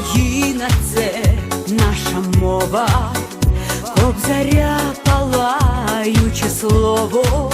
Україна це наша мова, обзаря палаюче слово,